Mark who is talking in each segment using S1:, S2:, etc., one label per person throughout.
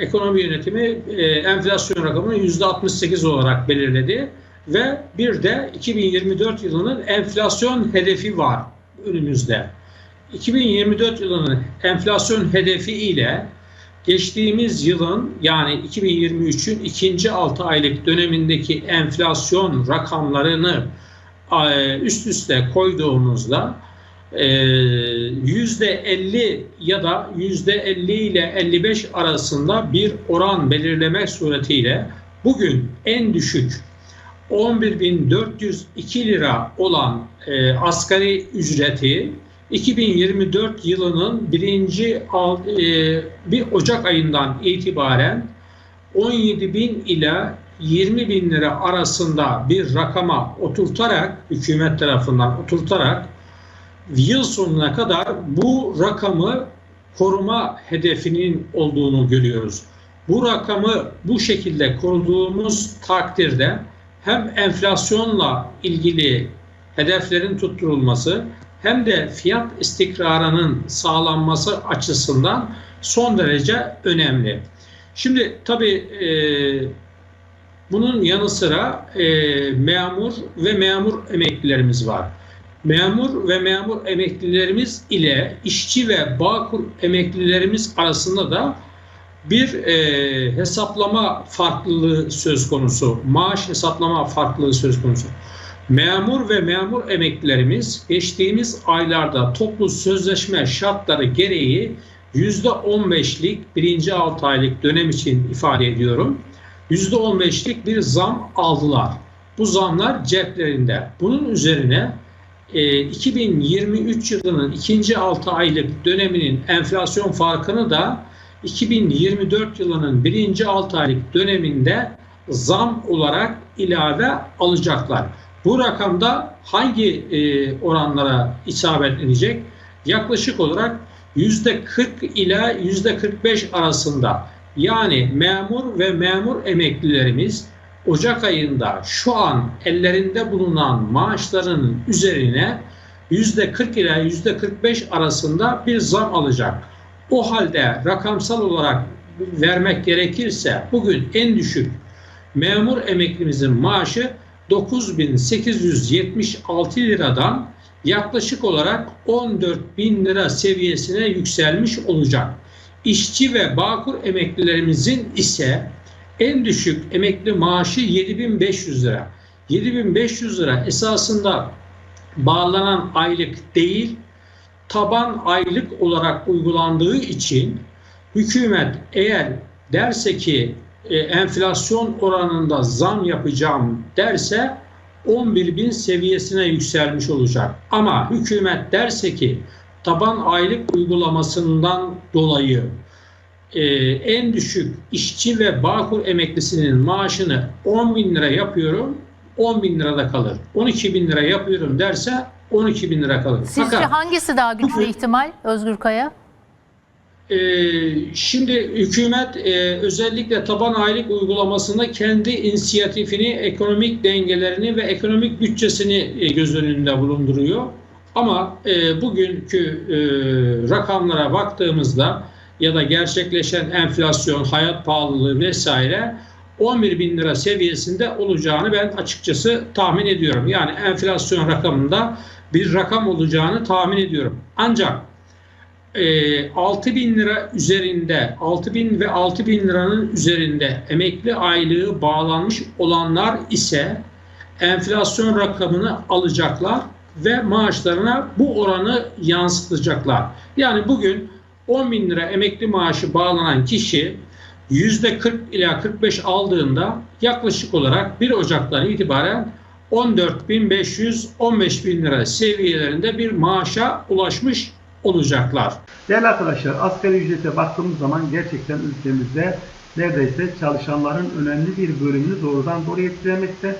S1: ekonomi yönetimi e, enflasyon rakamını %68 olarak belirledi ve bir de 2024 yılının enflasyon hedefi var önümüzde. 2024 yılının enflasyon hedefi ile geçtiğimiz yılın yani 2023'ün ikinci 6 aylık dönemindeki enflasyon rakamlarını üst üste koyduğumuzda yüzde 50 ya da yüzde 50 ile 55 arasında bir oran belirlemek suretiyle bugün en düşük 11.402 lira olan e, asgari ücreti 2024 yılının birinci e, bir Ocak ayından itibaren 17 bin ile 20 bin lira arasında bir rakama oturtarak hükümet tarafından oturtarak yıl sonuna kadar bu rakamı koruma hedefinin olduğunu görüyoruz. Bu rakamı bu şekilde koruduğumuz takdirde hem enflasyonla ilgili hedeflerin tutturulması hem de fiyat istikrarının sağlanması açısından son derece önemli. Şimdi tabii e, bunun yanı sıra e, memur ve memur emeklilerimiz var. Memur ve memur emeklilerimiz ile işçi ve bağkur emeklilerimiz arasında da bir e, hesaplama farklılığı söz konusu. Maaş hesaplama farklılığı söz konusu. Memur ve memur emeklilerimiz geçtiğimiz aylarda toplu sözleşme şartları gereği %15'lik birinci 6 aylık dönem için ifade ediyorum. %15'lik bir zam aldılar. Bu zamlar ceplerinde. Bunun üzerine e, 2023 yılının ikinci 6 aylık döneminin enflasyon farkını da 2024 yılının birinci 6 aylık döneminde zam olarak ilave alacaklar. Bu rakamda hangi e, oranlara isabet edecek? Yaklaşık olarak yüzde 40 ila yüzde 45 arasında yani memur ve memur emeklilerimiz Ocak ayında şu an ellerinde bulunan maaşlarının üzerine yüzde 40 ila yüzde 45 arasında bir zam alacak. O halde rakamsal olarak vermek gerekirse bugün en düşük memur emeklimizin maaşı 9876 liradan yaklaşık olarak 14 bin lira seviyesine yükselmiş olacak. İşçi ve bağkur emeklilerimizin ise en düşük emekli maaşı 7500 lira. 7500 lira esasında bağlanan aylık değil, taban aylık olarak uygulandığı için hükümet eğer derse ki e, enflasyon oranında zam yapacağım derse 11 bin seviyesine yükselmiş olacak. Ama hükümet derse ki taban aylık uygulamasından dolayı e, en düşük işçi ve bağkur emeklisinin maaşını 10 bin lira yapıyorum 10 bin lirada kalır. 12 bin lira yapıyorum derse 12 bin lira kalır.
S2: Sizce
S1: Fakat,
S2: hangisi daha güçlü ihtimal Özgür Kaya?
S1: e, şimdi hükümet e, özellikle taban aylık uygulamasında kendi inisiyatifini, ekonomik dengelerini ve ekonomik bütçesini e, göz önünde bulunduruyor. Ama e, bugünkü e, rakamlara baktığımızda ya da gerçekleşen enflasyon, hayat pahalılığı vesaire 11 bin lira seviyesinde olacağını ben açıkçası tahmin ediyorum. Yani enflasyon rakamında bir rakam olacağını tahmin ediyorum. Ancak e, 6 bin lira üzerinde 6 bin ve 6 bin liranın üzerinde emekli aylığı bağlanmış olanlar ise enflasyon rakamını alacaklar ve maaşlarına bu oranı yansıtacaklar. Yani bugün 10 bin lira emekli maaşı bağlanan kişi yüzde 40 ila 45 aldığında yaklaşık olarak 1 Ocak'tan itibaren 14.500-15 bin lira seviyelerinde bir maaşa ulaşmış olacaklar.
S3: Değerli arkadaşlar asgari ücrete baktığımız zaman gerçekten ülkemizde neredeyse çalışanların önemli bir bölümünü doğrudan doğruya etkilemekte.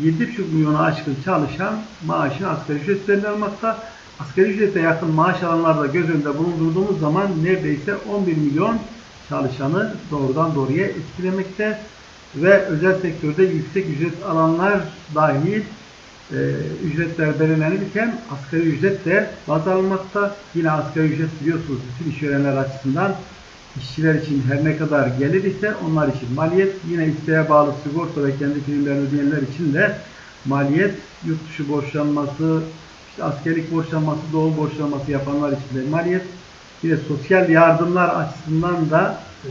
S3: 7,5 milyona aşkın çalışan maaşını asgari ücretten almakta. Asgari ücrete yakın maaş alanlarda göz önünde bulundurduğumuz zaman neredeyse 11 milyon çalışanı doğrudan doğruya etkilemekte ve özel sektörde yüksek ücret alanlar dahil e, ücretler belirlenirken asgari ücret de baz alınmakta. Yine asgari ücret biliyorsunuz bütün işverenler açısından işçiler için her ne kadar gelir ise onlar için maliyet. Yine isteğe bağlı sigorta ve kendi primlerini ödeyenler için de maliyet. Yurt dışı borçlanması, işte askerlik borçlanması, doğum borçlanması yapanlar için de maliyet. Yine sosyal yardımlar açısından da e,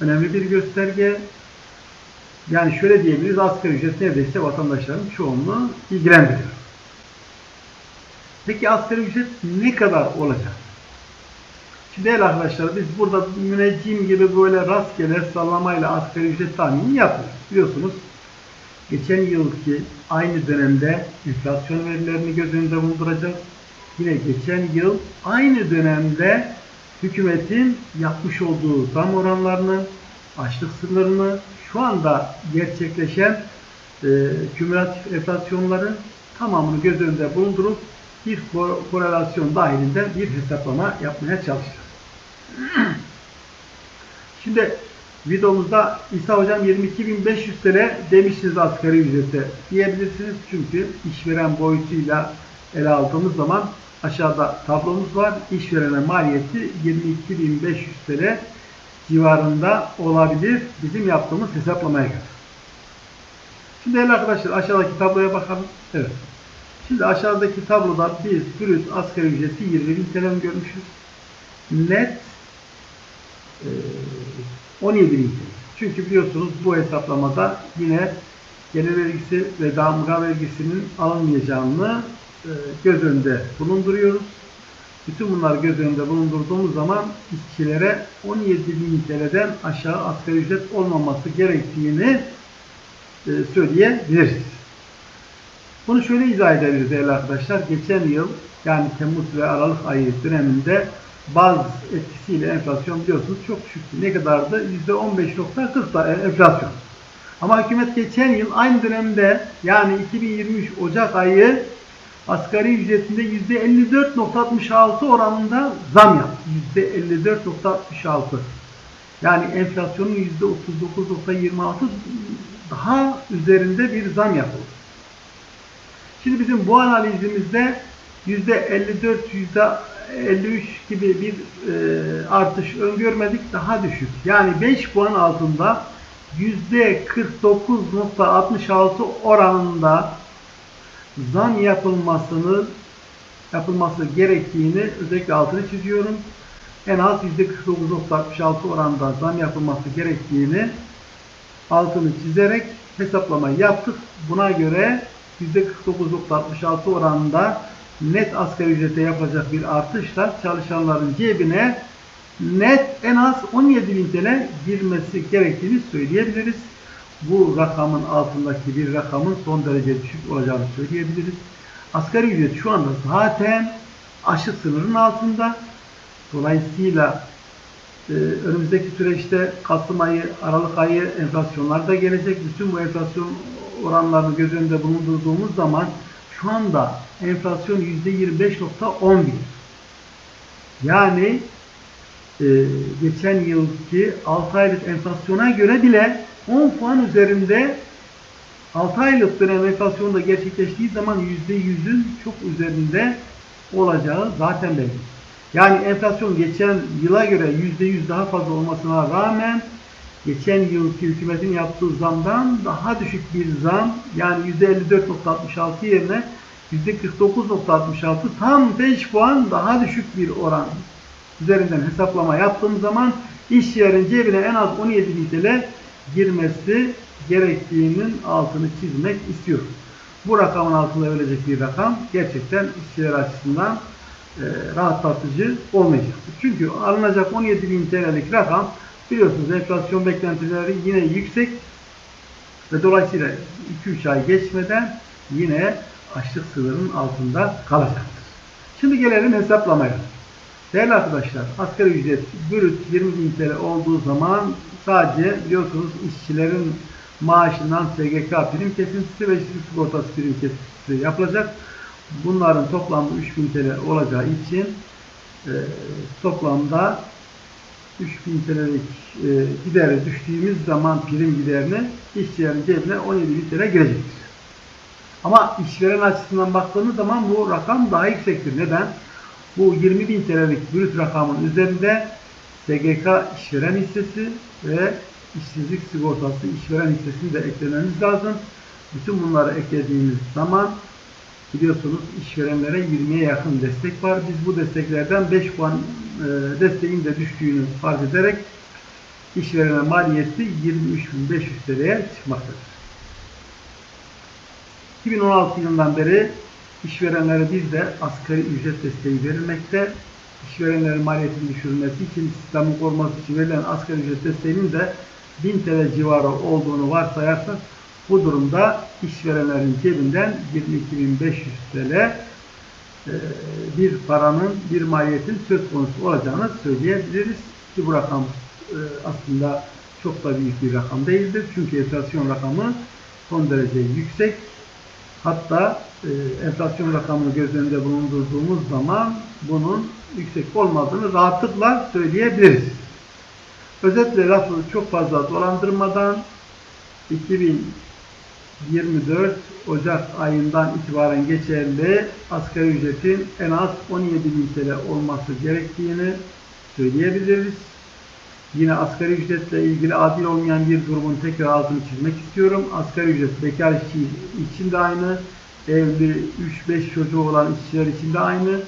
S3: önemli bir gösterge. Yani şöyle diyebiliriz, asgari ücret neredeyse vatandaşların çoğunluğu ilgilendiriyor. Peki asgari ücret ne kadar olacak? Şimdi değerli arkadaşlar biz burada müneccim gibi böyle rastgele sallamayla asgari ücret tahmini yapmıyoruz. Biliyorsunuz geçen yılki aynı dönemde enflasyon verilerini göz önünde bulunduracağız. Yine geçen yıl aynı dönemde hükümetin yapmış olduğu zam oranlarını, açlık sınırını, şu anda gerçekleşen e, kümülatif enflasyonları tamamını göz önünde bulundurup bir ko- korelasyon dahilinde bir hesaplama yapmaya çalışacağız. Şimdi videomuzda İsa Hocam 22.500 TL demişsiniz asgari ücrete diyebilirsiniz. Çünkü işveren boyutuyla ele aldığımız zaman aşağıda tablomuz var. İşverene maliyeti 22.500 TL civarında olabilir bizim yaptığımız hesaplamaya göre. Şimdi değerli arkadaşlar aşağıdaki tabloya bakalım. Evet. Şimdi aşağıdaki tabloda biz brüt asgari ücreti 20 bin TL görmüşüz. Net e, 17 bin TL. Çünkü biliyorsunuz bu hesaplamada yine gelir vergisi ve damga vergisinin alınmayacağını e, göz önünde bulunduruyoruz. Bütün bunları göz önünde bulundurduğumuz zaman işçilere 17 bin TL'den aşağı asgari ücret olmaması gerektiğini e, söyleyebiliriz. Bunu şöyle izah edebiliriz değerli arkadaşlar. Geçen yıl yani Temmuz ve Aralık ayı döneminde baz etkisiyle enflasyon biliyorsunuz çok düşüktü. Ne kadardı? %15.40 da enflasyon. Ama hükümet geçen yıl aynı dönemde yani 2023 Ocak ayı asgari ücretinde %54.66 oranında zam yaptı. %54.66. Yani enflasyonun %39.26 daha üzerinde bir zam yapıldı. Şimdi bizim bu analizimizde %54, %53 gibi bir e, artış öngörmedik. Daha düşük. Yani 5 puan altında %49.66 oranında zam yapılmasını yapılması gerektiğini özellikle altını çiziyorum. En az %49.66 oranda zam yapılması gerektiğini altını çizerek hesaplama yaptık. Buna göre %49.66 oranında net asgari ücrete yapacak bir artışla çalışanların cebine net en az 17 bin TL girmesi gerektiğini söyleyebiliriz. Bu rakamın altındaki bir rakamın son derece düşük olacağını söyleyebiliriz. Asgari ücret şu anda zaten aşık sınırın altında. Dolayısıyla e, önümüzdeki süreçte Kasım ayı, Aralık ayı enflasyonlar da gelecek. Bütün bu enflasyon oranlarını göz önünde bulundurduğumuz zaman şu anda enflasyon %25.11. Yani e, geçen yılki 6 aylık enflasyona göre bile 10 puan üzerinde 6 aylık dönem enflasyonda gerçekleştiği zaman %100'ün çok üzerinde olacağı zaten belli. Yani enflasyon geçen yıla göre %100 daha fazla olmasına rağmen geçen yılki hükümetin yaptığı zamdan daha düşük bir zam yani %54.66 yerine %49.66 tam 5 puan daha düşük bir oran üzerinden hesaplama yaptığım zaman iş yerinin cebine en az 17 bin TL girmesi gerektiğinin altını çizmek istiyorum. Bu rakamın altında verecek bir rakam gerçekten işçiler açısından e, rahatlatıcı olmayacaktır. Çünkü alınacak 17 bin TL'lik rakam biliyorsunuz enflasyon beklentileri yine yüksek ve dolayısıyla 2-3 ay geçmeden yine açlık sınırının altında kalacaktır. Şimdi gelelim hesaplamaya. Değerli arkadaşlar, asgari ücret brüt 20 bin TL olduğu zaman sadece biliyorsunuz işçilerin maaşından SGK prim kesintisi ve işsizlik sigortası prim kesintisi yapılacak. Bunların toplamda 3000 TL olacağı için e, toplamda 3000 TL'lik e, gideri düştüğümüz zaman prim giderini işçilerin cebine 17 bin TL girecektir. Ama işveren açısından baktığımız zaman bu rakam daha yüksektir. Neden? Bu 20 bin TL'lik brüt rakamın üzerinde SGK işveren hissesi ve işsizlik sigortası işveren hissesini de eklememiz lazım. Bütün bunları eklediğimiz zaman biliyorsunuz işverenlere 20'ye yakın destek var. Biz bu desteklerden 5 puan e, desteğin de düştüğünü farz ederek işverene maliyeti 23.500 TL'ye çıkmaktadır. 2016 yılından beri işverenlere bir de asgari ücret desteği verilmekte. İşverenlerin maliyetini düşürmesi için, sistemin koruması için verilen asgari ücret desteğinin de 1000 TL civarı olduğunu varsayarsak bu durumda işverenlerin cebinden 22.500 TL bir paranın, bir maliyetin söz konusu olacağını söyleyebiliriz. Ki bu rakam e, aslında çok da büyük bir rakam değildir. Çünkü enflasyon rakamı son derece yüksek. Hatta e, enflasyon rakamını göz önünde bulundurduğumuz zaman bunun yüksek olmadığını rahatlıkla söyleyebiliriz. Özetle lafı çok fazla dolandırmadan 2024 Ocak ayından itibaren geçerli asgari ücretin en az 17.000 TL olması gerektiğini söyleyebiliriz. Yine asgari ücretle ilgili adil olmayan bir durumun tekrar altını çizmek istiyorum. Asgari ücret bekar işçi için de aynı, evli 3-5 çocuğu olan işçiler için de aynı.